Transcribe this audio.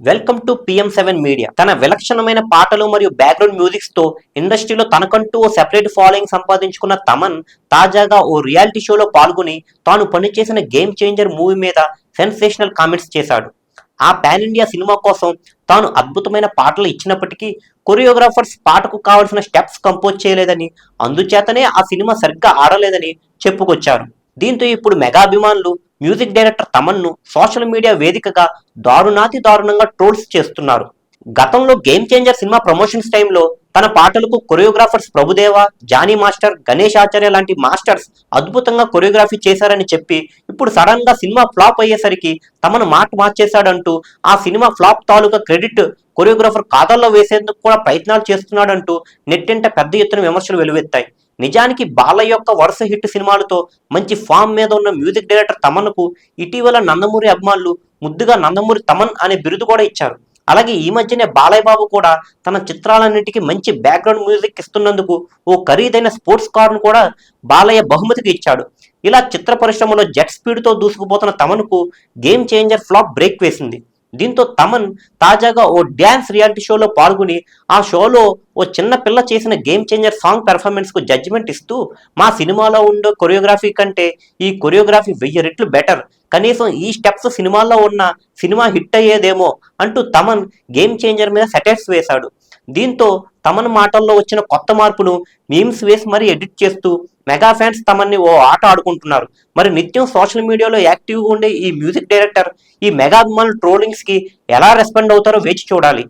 Welcome to PM seven media తన విలక్షణమైన పాటలు మరియు బ్యాక్గ్రౌండ్ మ్యూజిక్స్తో ఇండస్ట్రీలో తనకంటూ ఓ సెపరేట్ ఫాలోయింగ్ సంపాదించుకున్న తమన్ తాజాగా ఓ రియాలిటీ షోలో పాల్గొని తాను పనిచేసిన గేమ్ చేంజర్ మూవీ మీద సెన్సేషనల్ కామెంట్స్ చేశాడు. ఆ పాన్ ఇండియా సినిమా కోసం తాను అద్భుతమైన పాటలు ఇచ్చినప్పటికీ కొరియోగ్రాఫర్స్ పాటకు కావలసిన స్టెప్స్ కంపోజ్ చేయలేదని అందుచేతనే ఆ సినిమా సరిగ్గా ఆడలేదని చెప్పుకొచ్చారు. దీంతో ఇప్పుడు మెగా అభిమానులు మ్యూజిక్ డైరెక్టర్ తమన్ను సోషల్ మీడియా వేదికగా దారుణాతి దారుణంగా ట్రోల్స్ చేస్తున్నారు. గతంలో గేమ్ చేంజర్ సినిమా ప్రమోషన్స్ టైంలో తన పాటలకు కొరియోగ్రాఫర్స్ ప్రభుదేవ జానీ మాస్టర్ గణేష్ ఆచార్య లాంటి మాస్టర్స్ అద్భుతంగా కొరియోగ్రఫీ చేశారని చెప్పి ఇప్పుడు సడన్గా సినిమా ఫ్లాప్ అయ్యేసరికి తమను మాట మార్చేశాడంటూ ఆ సినిమా ఫ్లాప్ తాలూకా క్రెడిట్ కొరియోగ్రాఫర్ ఖాతాల్లో వేసేందుకు కూడా ప్రయత్నాలు చేస్తున్నాడంటూ నెట్టింట పెద్ద ఎత్తున విమర్శలు వెలువెత్తాయి. నిజానికి బాలయ్య యొక్క వరుస హిట్ సినిమాలతో మంచి ఫామ్ మీద ఉన్న మ్యూజిక్ డైరెక్టర్ తమన్కు ఇటీవల నందమూరి అభిమానులు ముద్దుగా నందమూరి తమన్ అనే బిరుదు కూడా ఇచ్చారు. అలాగే ఈ మధ్యనే బాలయ్య బాబు కూడా తన చిత్రాలన్నింటికి మంచి బ్యాక్గ్రౌండ్ మ్యూజిక్ ఇస్తున్నందుకు ఓ ఖరీదైన స్పోర్ట్స్ కార్ను కూడా బాలయ్య బహుమతికి ఇచ్చాడు. ఇలా చిత్ర పరిశ్రమలో జెట్ స్పీడ్తో దూసుకుపోతున్న తమన్కు గేమ్ చేంజర్ ఫ్లాప్ బ్రేక్ వేసింది. దీంతో తమన్ తాజాగా ఓ డ్యాన్స్ రియాలిటీ షోలో పాల్గొని ఆ షోలో ఓ చిన్న పిల్ల చేసిన గేమ్ చేంజర్ సాంగ్ పెర్ఫార్మెన్స్కు జడ్జిమెంట్ ఇస్తూ మా సినిమాలో ఉండే కొరియోగ్రఫీ కంటే ఈ కొరియోగ్రఫీ వెయ్యి రెట్లు బెటర్. కనీసం ఈ స్టెప్స్ సినిమాల్లో ఉన్న సినిమా హిట్ అయ్యేదేమో అంటూ తమన్ గేమ్ చేంజర్ మీద సెటైర్స్ వేశాడు. దీంతో తమన్ మాటల్లో వచ్చిన కొత్త మార్పును మీమ్స్ వేసి మరీ ఎడిట్ చేస్తూ మెగా ఫ్యాన్స్ తమన్ని ఓ ఆట ఆడుకుంటున్నారు. మరి నిత్యం సోషల్ మీడియాలో యాక్టివ్గా ఉండే ఈ మ్యూజిక్ డైరెక్టర్ ఈ మెగా అభిమానుల ట్రోలింగ్స్కి ఎలా రెస్పాండ్ అవుతారో వేచి చూడాలి.